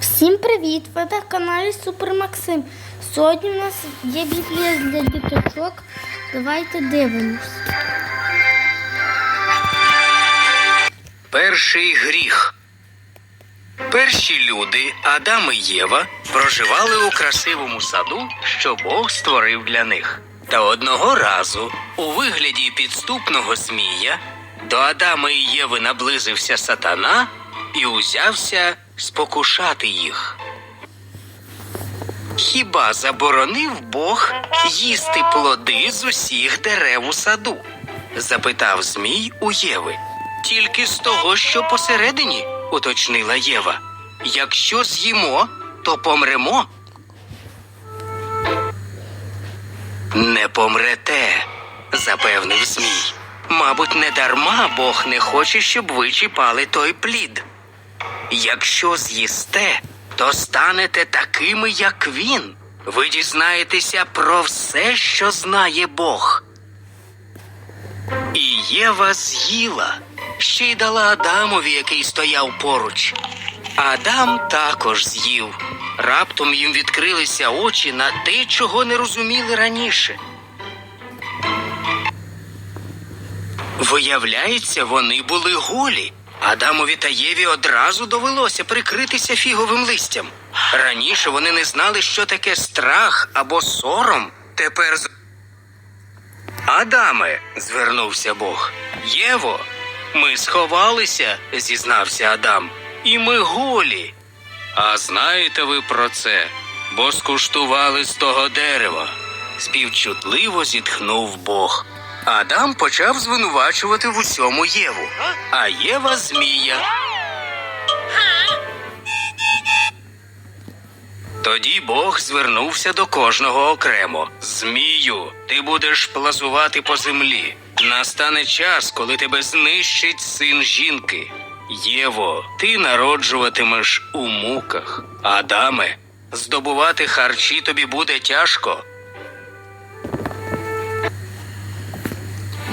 Всім привіт! Ви на каналі Супер Максим. Сьогодні в нас є біблія для діточок. Давайте дивимось. Перший гріх. Перші люди, Адам і Єва, проживали у красивому саду, що Бог створив для них. Та одного разу, у вигляді підступного змія, до Адама і Єви наблизився сатана і узявся спокушати їх. Хіба заборонив Бог їсти плоди з усіх дерев у саду? запитав Змій у Єви. Тільки з того, що посередині, уточнила Єва. Якщо з'їмо, то помремо. Не помрете, запевнив Змій. Мабуть, не дарма Бог не хоче, щоб ви чіпали той плід. Якщо з'їсте, то станете такими, як він. Ви дізнаєтеся про все, що знає Бог. І Єва з'їла, ще й дала Адамові, який стояв поруч. Адам також з'їв. Раптом їм відкрилися очі на те, чого не розуміли раніше. Виявляється, вони були голі. Адамові та Єві одразу довелося прикритися фіговим листям. Раніше вони не знали, що таке страх або сором. Тепер з- Адаме, звернувся Бог. Єво, ми сховалися, зізнався Адам, і ми голі. А знаєте ви про це, бо скуштували з того дерева. Співчутливо зітхнув Бог. Адам почав звинувачувати в усьому Єву, а Єва змія. Тоді Бог звернувся до кожного окремо. Змію, ти будеш плазувати по землі. Настане час, коли тебе знищить син жінки. Єво, ти народжуватимеш у муках. Адаме, здобувати харчі тобі буде тяжко.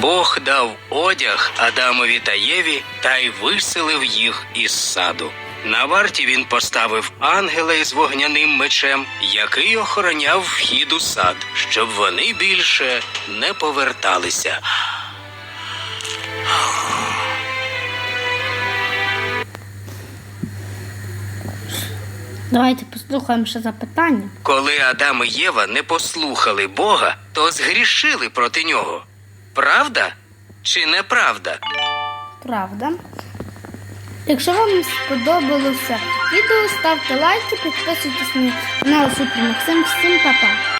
Бог дав одяг Адамові та Єві та й виселив їх із саду. На варті він поставив ангела із вогняним мечем, який охороняв вхід у сад, щоб вони більше не поверталися. Давайте послухаємо ще запитання. Коли Адам і Єва не послухали Бога, то згрішили проти нього. Правда чи неправда? Правда. Якщо вам сподобалося відео, ставте лайки, підписуйтесь на канал Супер Максим. Всім па-па!